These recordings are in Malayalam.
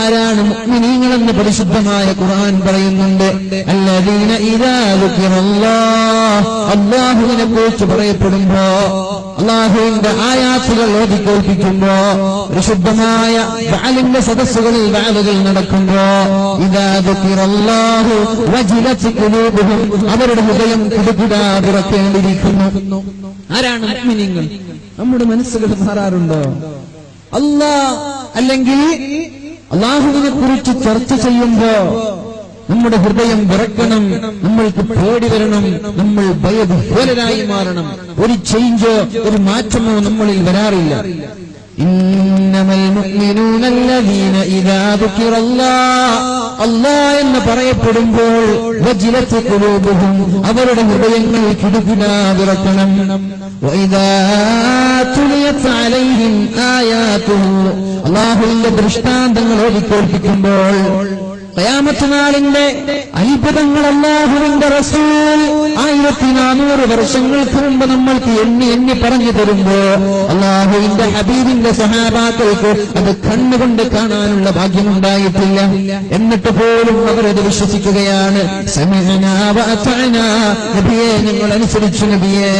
ആരാണ് മുഅ്മിനീങ്ങളെന്ന് പരിശുദ്ധമായ ഖുർആൻ പറയുന്നുണ്ട്? അല്ലദീന ഇദാ അല്ലാഹുവിനെ കുറിച്ച് പറയപ്പെടുമ്പോ അള്ളാഹുവിന്റെ ആയാസുകൾ ഓതിക്കേൽപ്പിക്കുമ്പോ പരിശുദ്ധമായ ബാലിന്റെ സദസ്സുകളിൽ ബാലുകൾ നടക്കുമ്പോ ഇതാഹു അവരുടെ ഹൃദയം കിടുകിടാ തുറക്കേണ്ടിയിരിക്കുന്നു. ആരാണ് നമ്മുടെ മനസ്സുകൾ മാറാറുണ്ടോ? അല്ലാ അല്ലെങ്കിൽ അള്ളാഹുവിനെ കുറിച്ച് ചർച്ച ചെയ്യുമ്പോ നമ്മുടെ ഹൃദയം വിറക്കണം നമ്മൾക്ക് പേടി വരണം നമ്മൾ ഭയവിഹ്വലരായി മാറണം. ഒരു ചേഞ്ചോ ഒരു മാറ്റമോ നമ്മളിൽ വരാറില്ല. അല്ലാഹ് എന്ന് പറയപ്പെടുമ്പോൾ അവരുടെ ഹൃദയങ്ങൾ കിടുകിടാ വിറക്കണം. അല്ലാഹുവിന്റെ ദൃഷ്ടാന്തങ്ങൾ ഓതിക്കേൽപ്പിക്കുമ്പോൾ ഖയാമത്ത് നാളിന്റെ അത്ഭുതങ്ങൾ അള്ളാഹുവിന്റെ റസൂൽ ആയിരത്തി നാനൂറ് വർഷങ്ങൾക്ക് മുമ്പ് നമ്മൾക്ക് എണ്ണി എണ്ണി പറഞ്ഞു തരുമ്പോ അള്ളാഹുവിന്റെ ഹബീബിന്റെ സഹാബാക്കൾക്ക് അത് കണ്ണുകൊണ്ട് കാണാനുള്ള ഭാഗ്യമുണ്ടായിട്ടില്ല. എന്നിട്ട് പോലും അവരത് വിശ്വസിക്കുകയാണ്. നബിയെ ഞങ്ങൾ അനുസരിച്ചു നബിയെ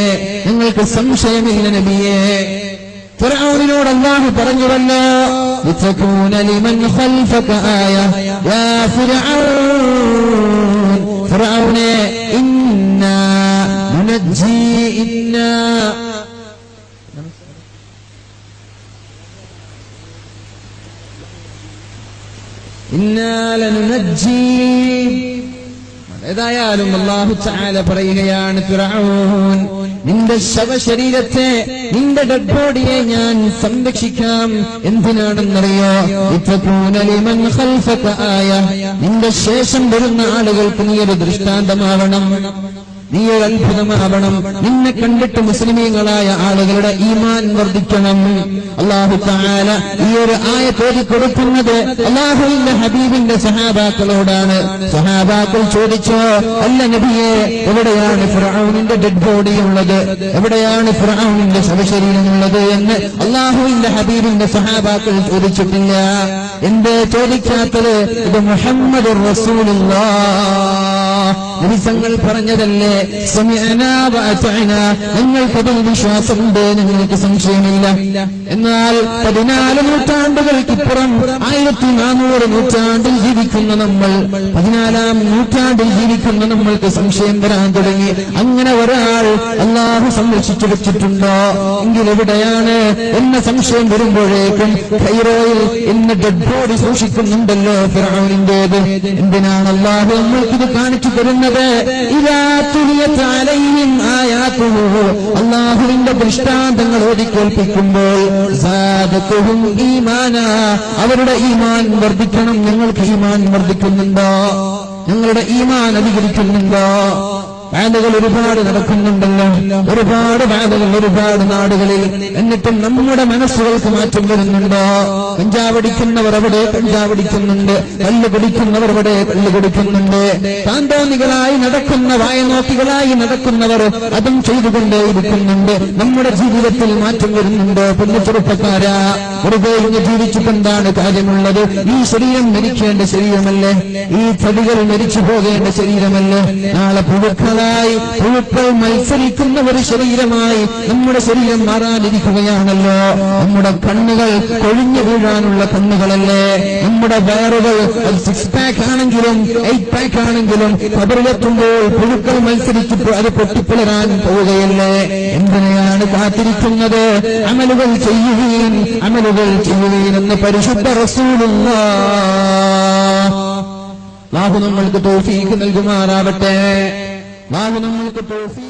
ഞങ്ങൾക്ക് സംശയമില്ല നബിയെ. ഫിർഔനിനോട് അല്ലാഹു പറഞ്ഞുവല്ലോ لتكون لمن خلفك آية يا فرعون فرعون إنا ننجي إنا إنا لننجي ഏതായാലും അള്ളാഹു ചാല പറയുകയാണ് നിന്റെ ശവശരീരത്തെ നിന്റെ ഡെഡ് ബോഡിയെ ഞാൻ സംരക്ഷിക്കാം. എന്തിനാണെന്നറിയോ? ആയ നിന്റെ ശേഷം വരുന്ന ആളുകൾക്ക് നീ ഒരു ദൃഷ്ടാന്തമാവണം. നീ ഒരു അത്ഭുതമാവണം. നിന്നെ കണ്ടിട്ട് മുസ്ലിമീങ്ങളായ ആളുകളുടെ ഈമാൻ വർദ്ധിക്കണം. അള്ളാഹു താല ഈ ഒരു ആയ തോതി കൊടുക്കുന്നത് അള്ളാഹുവിന്റെ ഹബീബിന്റെ സഹാബാക്കളോടാണ്. സഹാബാക്കൾ ചോദിച്ചോ അല്ല നബിയെ എവിടെയാണ് ഫിറാവുനിന്റെ ഡെഡ് ബോഡി ഉള്ളത്? എവിടെയാണ് ഫിറാവുനിന്റെ ശവശരീരമുള്ളത് എന്ന് അള്ളാഹുവിന്റെ ഹബീബിന്റെ സഹാബാക്കൾ ചോദിച്ചിട്ടില്ല. എന്റെ ചോദിക്കാത്തത്? ഇത് മുഹമ്മദ് നബിസങ്ങൾ പറഞ്ഞതല്ലേ. ഞങ്ങൾക്കതിൽ വിശ്വാസമുണ്ട്. ഞങ്ങൾക്ക് സംശയമില്ല. എന്നാൽ പതിനാല് നൂറ്റാണ്ടുകൾക്കിപ്പുറം ആയിരത്തി നാനൂറ് നൂറ്റാണ്ടിൽ ജീവിക്കുന്ന നമ്മൾ പതിനാലാം നൂറ്റാണ്ടിൽ ജീവിക്കുന്ന നമ്മൾക്ക് സംശയം വരാൻ തുടങ്ങി. അങ്ങനെ ഒരാൾ അള്ളാഹു സംരക്ഷിച്ചു വെച്ചിട്ടുണ്ടോ? എങ്കിൽ എവിടെയാണ്? എന്ന സംശയം വരുമ്പോഴേക്കും ഹൈറോയിൽ എന്ന ഡെഡ് ബോഡി സൂക്ഷിക്കുന്നുണ്ടല്ലോ ഫിറാവിന്റേത് എന്തിനാണ് അള്ളാഹു നമ്മൾക്കിത് കാണിച്ചു തരുന്നത്? ആയാതുഹു അള്ളാഹുവിന്റെ ദൃഷ്ടാന്തങ്ങൾ ഓടിക്കേൽപ്പിക്കുമ്പോൾ അവരുടെ ഈമാൻ വർദ്ധിക്കണം ഞങ്ങൾക്ക് ഈമാൻ വർദ്ധിക്കുന്നുണ്ടോ? ഞങ്ങളുടെ ഈമാൻ അധികരിക്കുന്നുണ്ടോ? ബാധകൾ ഒരുപാട് നടക്കുന്നുണ്ടല്ലോ. ഒരുപാട് വേദകൾ ഒരുപാട് നാടുകളിൽ എന്നിട്ടും നമ്മുടെ മനസ്സുകൾക്ക് മാറ്റം വരുന്നുണ്ടോ? കഞ്ചാവടിക്കുന്നവർ അവിടെ കഞ്ചാവടിക്കുന്നുണ്ട് കല്ല് കുടിക്കുന്നവർ അവിടെ കല്ല് കുടിക്കുന്നുണ്ട് താന്തോന്നികളായി നടക്കുന്ന വായനോക്കികളായി നടക്കുന്നവർ അതും ചെയ്തുകൊണ്ടേയിരിക്കുന്നുണ്ട് നമ്മുടെ ജീവിതത്തിൽ മാറ്റം വരുന്നുണ്ടോ. പിന്നെ ചെറുപ്പക്കാരാ വെറുതെ ഇങ്ങനെ ജീവിച്ചിട്ടെന്താണ് കാര്യമുള്ളത്? ഈ ശരീരം മരിക്കേണ്ട ശരീരമല്ലേ? ഈ ചെടികൾ മരിച്ചു പോകേണ്ട ശരീരമല്ലേ? നാളെ പുഴുക്കളായി പുഴുക്കൾ മത്സരിക്കുന്ന ഒരു ശരീരമായി നമ്മുടെ ശരീരം മാറാനിരിക്കുകയാണല്ലോ. നമ്മുടെ കണ്ണുകൾ കൊഴിഞ്ഞു വീഴാനുള്ള കണ്ണുകളല്ലേ? നമ്മുടെ വയറുകൾ സിക്സ് പാക്ക് ആണെങ്കിലും എയ്റ്റ് പാക്ക് ആണെങ്കിലും കബറിലെത്തുമ്പോൾ പുഴുക്കൾ മത്സരിച്ച് അത് പൊട്ടിപ്പിളരാൻ പോവുകയല്ലേ? എന്തിനെയാണ് കാത്തിരിക്കുന്നത്? അമലുകൾ ചെയ്യുകയും അമലുകൾ ചെയ്യുകയും എന്ന് പരിശുദ്ധ റസൂലുള്ള. ലാഹു നമ്മൾക്ക് തോഫീക്ക് നൽകുമാറാവട്ടെ. ലാഹു നമ്മൾക്ക് തോഫീ